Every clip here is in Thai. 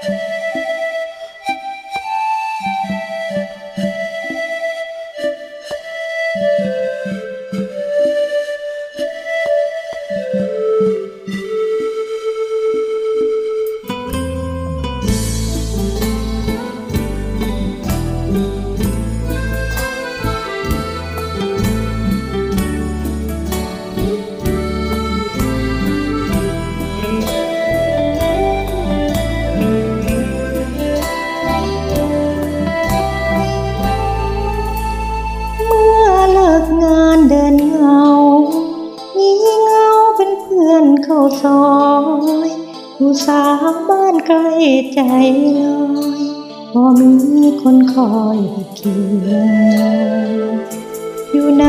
เอนเข้าซอยผู้สาวบ้านใกล้ใจลอยพอมีคนคอยเคียงอยู่ใน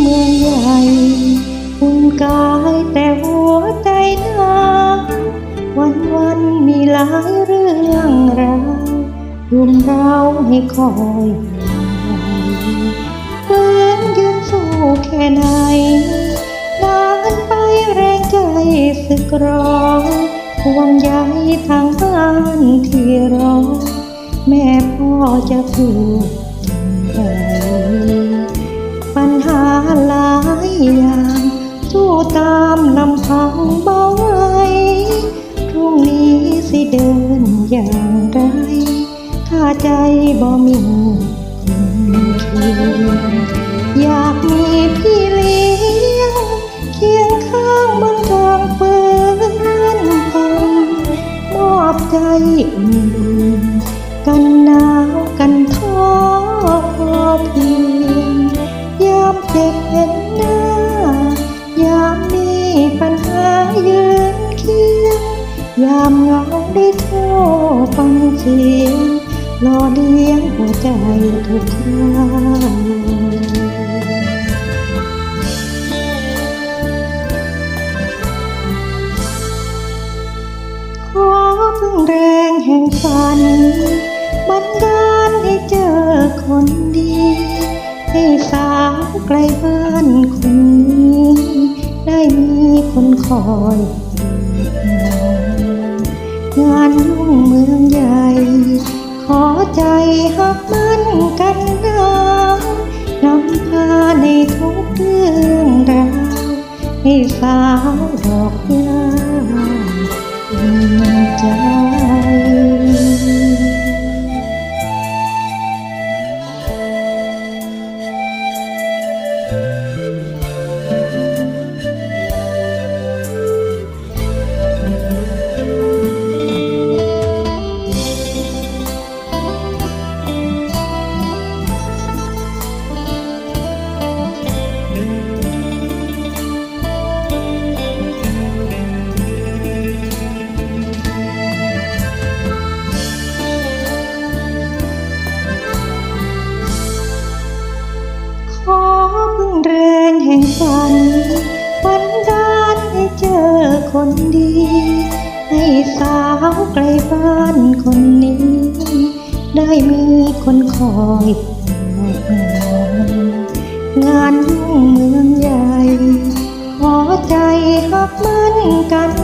เมืองใหญ่อุ่นกายแต่หัวใจหนาววันวันมีหลายเรื่องราวรุมเราให้คอยเพื่อนยืนสู้แค่ไหนนานไป แรงใจสึกร้องห่วงใยทางบ้านที่รอ แม่พ่อจะพูดอย่างไรปัญหาหลายอย่างสู้ตามลำพังเบาไว้พรุ่งนี้สิเดินอย่างไรถ้าใจบ่มีคนเคียง อุ่นกันหนาวกันท้อพอเพียงยามเจ็บเห็นหน้ายามมีปัญหายืนเคียงยามเหงาได้โทรฟังเสียงรอเลี้ยงหัวใจทุกครา ฝันบันดาลให้เจอคนดี ให้สาวไกลบ้านคนนี้ ได้มีคนคอยงานยุ่งเมืองใหญ่ ขอใจหักมันกันนานำพาในทุกเรื่องราวให้สาวดอกยาใจ คนดี ให้สาวไกลบ้านคนนี้ ได้มีคนคอยงานยุ่งเมืองใหญ่ ขอใจหักมันกัน